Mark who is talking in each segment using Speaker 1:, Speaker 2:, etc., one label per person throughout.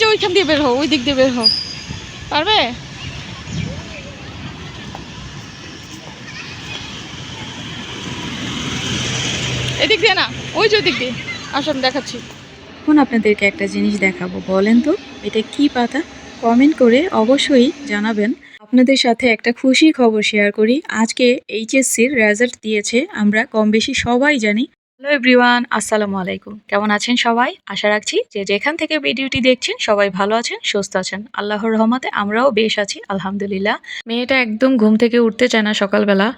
Speaker 1: যে ওইখান দিয়ে বের হও, ওই দিক দিয়ে বের হও। পারবে? এদিক দিয়ে না, ওই যে ওই দিক দিয়ে। আসো, আমি দেখাচ্ছি।
Speaker 2: এখন আপনাদেরকে একটা জিনিস দেখাবো, বলেন তো, এটা কি পাতা? কমেন্ট করে অবশ্যই জানাবেন। আপনাদের সাথে একটা খুশি খবর শেয়ার করি। আজকে এইচএসসির রেজাল্ট দিয়েছে, আমরা কম বেশি সবাই জানি। হ্যালো এভরিওয়ান আসসালামু আলাইকুম কেমন আছেন সবাই? আশা রাখছি যে যেখান থেকে ভিডিওটি দেখছেন, সবাই ভালো আছেন, সুস্থ আছেন। আল্লাহর রহমতে আমরাও বেশ আছি, আলহামদুলিল্লাহ। মেয়েটা একদম ঘুম থেকে উঠতে চায় না সকালবেলা।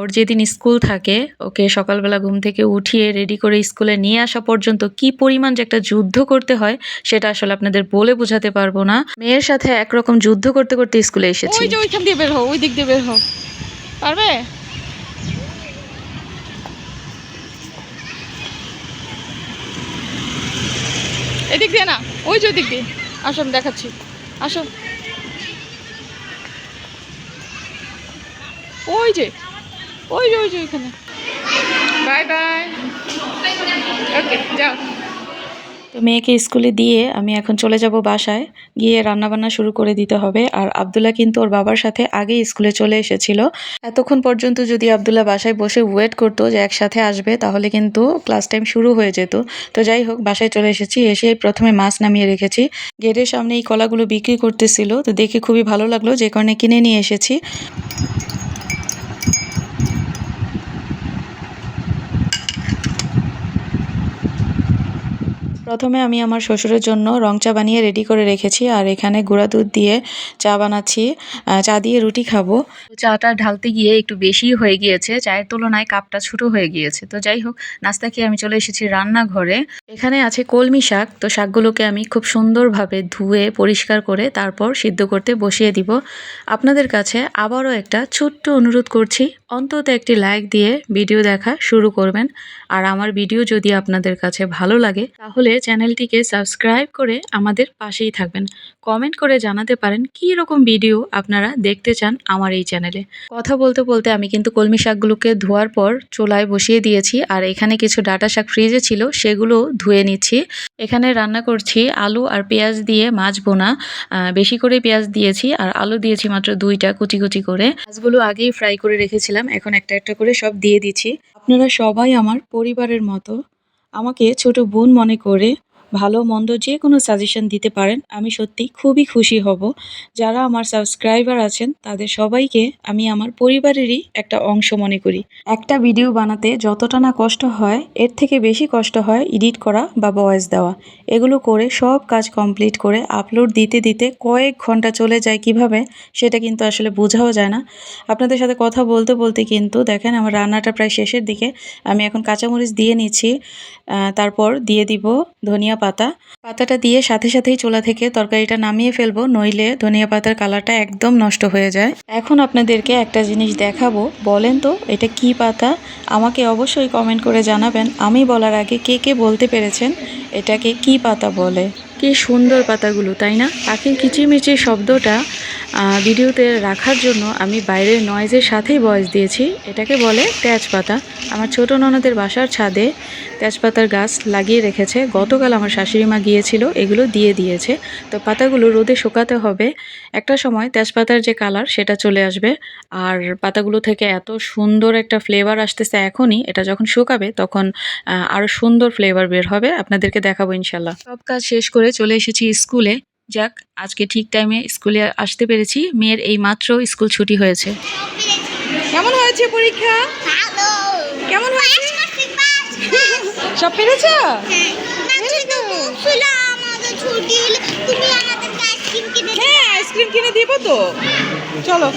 Speaker 2: ওর যেদিন স্কুল থাকে, ওকে সকালবেলা ঘুম থেকে উঠিয়ে রেডি করে স্কুলে নিয়ে আসা পর্যন্ত কি পরিমাণ যে একটা যুদ্ধ করতে হয়, সেটা আসলে আপনাদের বলে বোঝাতে পারব না। মেয়ের সাথে একরকম যুদ্ধ করতে করতে স্কুলে এসেছি।
Speaker 1: ওই যে ওইখান দিয়ে বের হও, ওই দিক দিয়ে বের হও। পারবে? এদিক দিয়ে না, ওই যে ওদিক দিয়ে। আসো, আমি দেখাচ্ছি। আসো। ওই যে ওই যে ওই যে ওইখানে। Bye bye. ওকে, যাও।
Speaker 2: তো মেয়েকে স্কুলে দিয়ে আমি এখন চলে যাব বাসায়। গিয়ে রান্নাবান্না শুরু করে দিতে হবে। আর আবদুল্লাহ কিন্তু ওর বাবার সাথে আগেই স্কুলে চলে এসেছিল। এতক্ষণ পর্যন্ত যদি আবদুল্লাহ বাসায় বসে ওয়েট করতো যে একসাথে আসবে, তাহলে কিন্তু ক্লাস টাইম শুরু হয়ে যেত। তো যাই হোক, বাসায় চলে এসেছি। এসে প্রথমে মাছ নামিয়ে রেখেছি। গেটের সামনে এই কলাগুলো বিক্রি করতেছিল। তো দেখে খুবই ভালো লাগল যে কারণে কিনে নিয়ে এসেছি। প্রথমে আমি আমার শ্বশুরের জন্য রং চা বানিয়ে রেডি করে রেখেছি আর এখানে গুঁড়া দুধ দিয়ে চা বানাচ্ছি। চা দিয়ে রুটি খাব। চাটা ঢালতে গিয়ে একটু বেশি হয়ে গিয়েছে, চায়ের তুলনায় কাপটা ছোটো হয়ে গিয়েছে। তো যাই হোক, নাস্তা খেয়ে আমি চলে এসেছি রান্নাঘরে। এখানে আছে কলমি শাক, তো শাকগুলোকে আমি খুব সুন্দরভাবে ধুয়ে, পরিষ্কার করে তারপর সিদ্ধ করতে বসিয়ে দিব। আপনাদের কাছে আবারও একটা ছোট্ট অনুরোধ করছি, অন্তত একটি লাইক দিয়ে ভিডিও দেখা শুরু করবেন। আর আমার ভিডিও যদি আপনাদের কাছে ভালো লাগে, তাহলে চ্যানেলটিকে সাবস্ক্রাইব করে আমাদের পাশেই থাকবেন। কমেন্ট করে জানাতে পারেন কী রকম ভিডিও আপনারা দেখতে চান আমার এই চ্যানেলে। কথা বলতে বলতে আমি কিন্তু কলমি শাকগুলোকে ধোয়ার পর চুলায় বসিয়ে দিয়েছি আর এখানে কিছু ডাটা শাক ফ্রিজে ছিল, সেগুলো ধুয়ে নিচ্ছি। এখানে রান্না করছি আলু আর পেঁয়াজ দিয়ে মাছ বোনা। বেশি করে পেঁয়াজ দিয়েছি আর আলু দিয়েছি মাত্র দুইটা কুচি কুচি করে। মাছগুলো আগেই ফ্রাই করে রেখেছিলাম, এখন একটা একটা করে সব দিয়ে দিচ্ছি। আপনারা সবাই আমার পরিবারের মতো আমাকে ছোট বোন মনে করে ভালো, মন্দ যে কোনো সাজেশন দিতে পারেন, আমি সত্যি খুবই খুশি হব। যারা আমার সাবস্ক্রাইবার আছেন, তাদের সবাইকে আমি আমার পরিবারেরই একটা অংশ মনে করি। একটা ভিডিও বানাতে যতটা না কষ্ট হয়, এর থেকে বেশি কষ্ট হয় এডিট করা বা ভয়েস দেওয়া। এগুলো করে সব কাজ কমপ্লিট করে আপলোড দিতে দিতে কয়েক ঘণ্টা চলে যায় কীভাবে, সেটা কিন্তু আসলে বোঝাও যায় না। আপনাদের সাথে কথা বলতে বলতে কিন্তু দেখেন আমার রান্নাটা প্রায় শেষের দিকে, আমি এখন কাঁচামরিচ দিয়ে নিচ্ছি তারপর দিয়ে দিব ধনিয়া পাতা। পাতাটা দিয়ে সাথে সাথেই চোলা থেকে তরকারিটা নামিয়ে ফেলব, নইলে ধনিয়া পাতার কালারটা একদম নষ্ট হয়ে যায়। এখন আপনাদেরকে একটা জিনিস দেখাবো, বলেন তো এটা কি পাতা? আমাকে অবশ্যই কমেন্ট করে জানাবেন। আমি বলার আগে কে কে বলতে পেরেছেন এটাকে কি পাতা বলে? কি সুন্দর পাতাগুলো, তাই না? পাখির কিচিরমিচির শব্দটা ভিডিওতে রাখার জন্য আমি বাইরের নয়েজের সাথেই ভয়েস দিয়েছি। এটাকে বলে তেজপাতা। আমার ছোট ননদের বাসার ছাদে তেজপাতার গাছ লাগিয়ে রেখেছে। গতকাল আমার শাশুড়ি মা গিয়েছিল, এগুলো দিয়ে দিয়েছে। তো পাতাগুলো রোদে শুকাতে হবে। একটা সময় তেজপাতার যে কালার সেটা চলে আসবে। আর পাতাগুলো থেকে এত সুন্দর একটা ফ্লেভার আসতেছে এখনই। এটা যখন শুকাবে, তখন আরও সুন্দর ফ্লেভার বের হবে। আপনাদেরকে দেখাবো ইনশাল্লাহ। সব কাজ শেষ করে চলে এসেছি স্কুলে। যাক আজকে ঠিক টাইমে স্কুলে আসতে পেরেছি। মেয়ের এই মাত্র স্কুল ছুটি হয়েছে।
Speaker 1: কেমন হয়েছে পরীক্ষা? কেমন হয়েছে? সব পেরেছ?
Speaker 3: আমাদেরকে আইসক্রিম।
Speaker 1: হ্যাঁ আইসক্রিম কিনে দিব তো। চলো।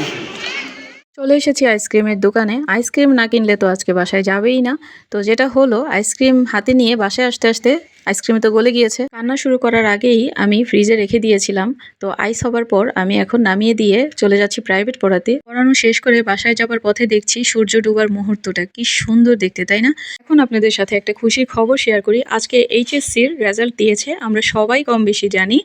Speaker 2: চলে এসেছি আইসক্রিমের দোকানে। আইসক্রিম না কিনলে তো আজকে বাসায় যাবেই না। তো যেটা হলো আইসক্রিম হাতে নিয়ে বাসায় আসতে আসতে আইসক্রিম তো গলে গিয়েছে। রান্না শুরু করার আগেই আমি ফ্রিজে রেখে দিয়েছিলাম। তো আইস হবার পর আমি এখন নামিয়ে দিয়ে চলে যাচ্ছি প্রাইভেট পড়াতে। পড়ানো শেষ করে বাসায় যাবার পথে দেখছি সূর্য ডুবার মুহূর্তটা। কি সুন্দর দেখতে, তাই না? এখন আপনাদের সাথে একটা খুশির খবর শেয়ার করি। আজকে এইচএসসির রেজাল্ট দিয়েছে। আমরা সবাই কম বেশি জানি।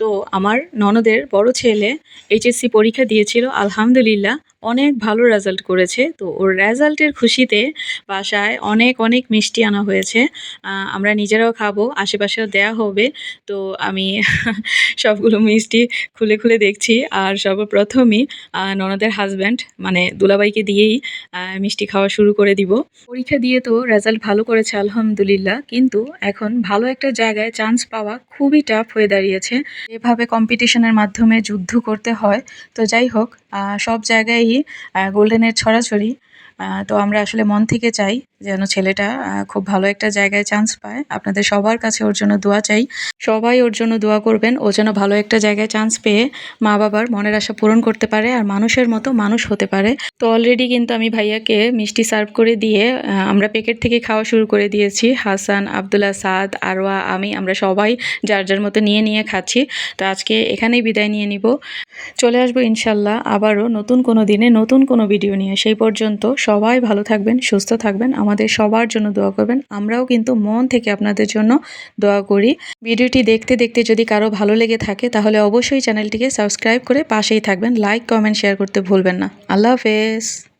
Speaker 2: তো আমার ননদের বড় ছেলে এইচএসসি পরীক্ষা দিয়েছিল। আলহামদুলিল্লাহ, অনেক ভালো রেজাল্ট করেছে। তো ওর রেজাল্টের খুশিতে বাসায় অনেক অনেক মিষ্টি আনা হয়েছে। আমরা নিজেরাও খাব। খাব, আশেপাশেও দেয়া হবে। তো আমি সবগুলো মিষ্টি খুলে খুলে দেখছি। আর সর্বপ্রথমই ননদের হাজব্যান্ড মানে দুলাবাইকে দিয়েই মিষ্টি খাওয়া শুরু করে দিব। পরীক্ষা দিয়ে তো রেজাল্ট ভালো করেছে, আলহামদুলিল্লাহ। কিন্তু এখন ভালো একটা জায়গায় চান্স পাওয়া খুবই টাফ হয়ে দাঁড়িয়েছে। এভাবে কম্পিটিশনের মাধ্যমে যুদ্ধ করতে হয়। তো যাই হোক সব জায়গায়ই গোল্ডেনের ছড়াছড়ি। তো আমরা আসলে মন থেকে চাই যেন ছেলেটা খুব ভালো একটা জায়গায় চান্স পায়। আপনাদের সবার কাছে ওর জন্য দোয়া চাই। সবাই ওর জন্য দোয়া করবেন, ও যেন ভালো একটা জায়গায় চান্স পেয়ে মা বাবার মনের আশা পূরণ করতে পারে আর মানুষের মতো মানুষ হতে পারে। তো অলরেডি কিন্তু আমি ভাইয়াকে মিষ্টি সার্ভ করে দিয়ে আমরা প্যাকেট থেকে খাওয়া শুরু করে দিয়েছি। হাসান, আবদুল্লাহ, সাদ আরওয়া আমি, আমরা সবাই যার যার মতো নিয়ে নিয়ে খাচ্ছি। তো আজকে এখানেই বিদায় নিয়ে নিব। চলে আসব ইনশাল্লাহ আবারও নতুন কোনো দিনে নতুন কোনো ভিডিও নিয়ে। সেই পর্যন্ত সবাই ভালো থাকবেন, সুস্থ থাকবেন, আমাদের সবার জন্য দোয়া করবেন। আমরাও কিন্তু মন থেকে আপনাদের জন্য দোয়া করি। ভিডিওটি দেখতে দেখতে যদি কারও ভালো লেগে থাকে, তাহলে অবশ্যই চ্যানেলটিকে সাবস্ক্রাইব করে পাশেই থাকবেন। লাইক, কমেন্ট, শেয়ার করতে ভুলবেন না। আল্লাহ হাফেজ।